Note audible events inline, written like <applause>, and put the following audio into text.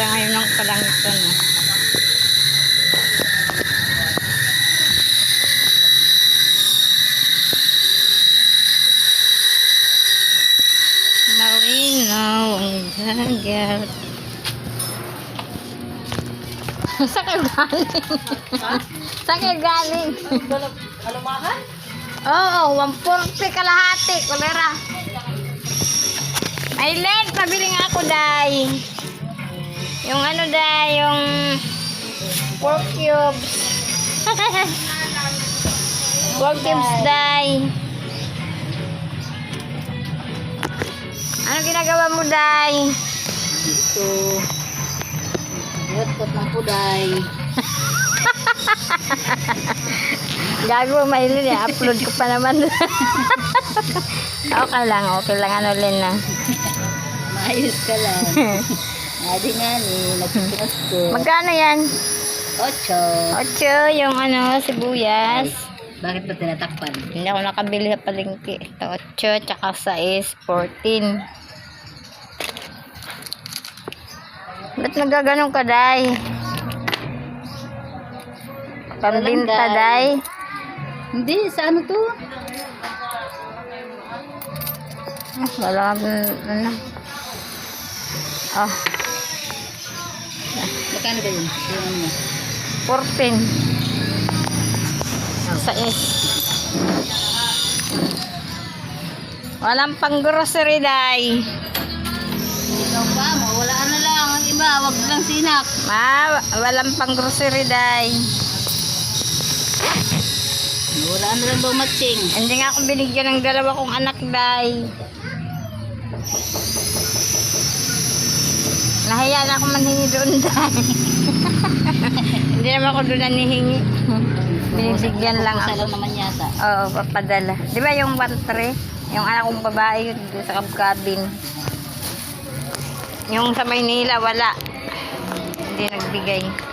ganda ngayon ng kalangitan. ah. Malinaw ang dagat. <laughs> Saan kayo galing? <laughs> Saan kayo galing? Kalumahan? Oo, 140 kalahati. Kulera. Aileen, pabili nga ako, Day. Yung ano, Day, yung pork cubes. <laughs> pork cubes, Day. Ano ginagawa mo, Day? Ito. Lutkot ng puday. <laughs> Gago, Maylin, eh. Upload ko pa naman. <laughs> okay lang, okay lang. Ano, Len, na. Maayos ka lang. Adi nga ni, nagpipinas ko. Magkano yan? Ocho. Ocho, yung ano, sibuyas. Bakit ba tinatakpan? Hindi ako nakabili sa palengke. Ito, 8, tsaka sa is 14. Ba't nagaganon ka, Day? Pambinta, Day. Hindi, sa ano to? Ah, Wala ano. Oh, Magkano ba yun? Yung ano mo? 14. Sa is. Walang pang grocery, Day. Ikaw pa, mawala na lang ang iba. Wag lang sinak. Ma, walang pang grocery, Day. Wala na lang daw matching. Hindi nga ako binigyan ng dalawa kong anak, Day. Nahiya na ako manhingi doon, Day. <laughs> Hindi naman ako doon nanihingi. Binibigyan lang ako. lang naman yata. Oo, papadala. Di ba yung 1-3? Yung anak kong babae yun doon sa cabin. Yung sa Maynila, wala. Hindi nagbigay.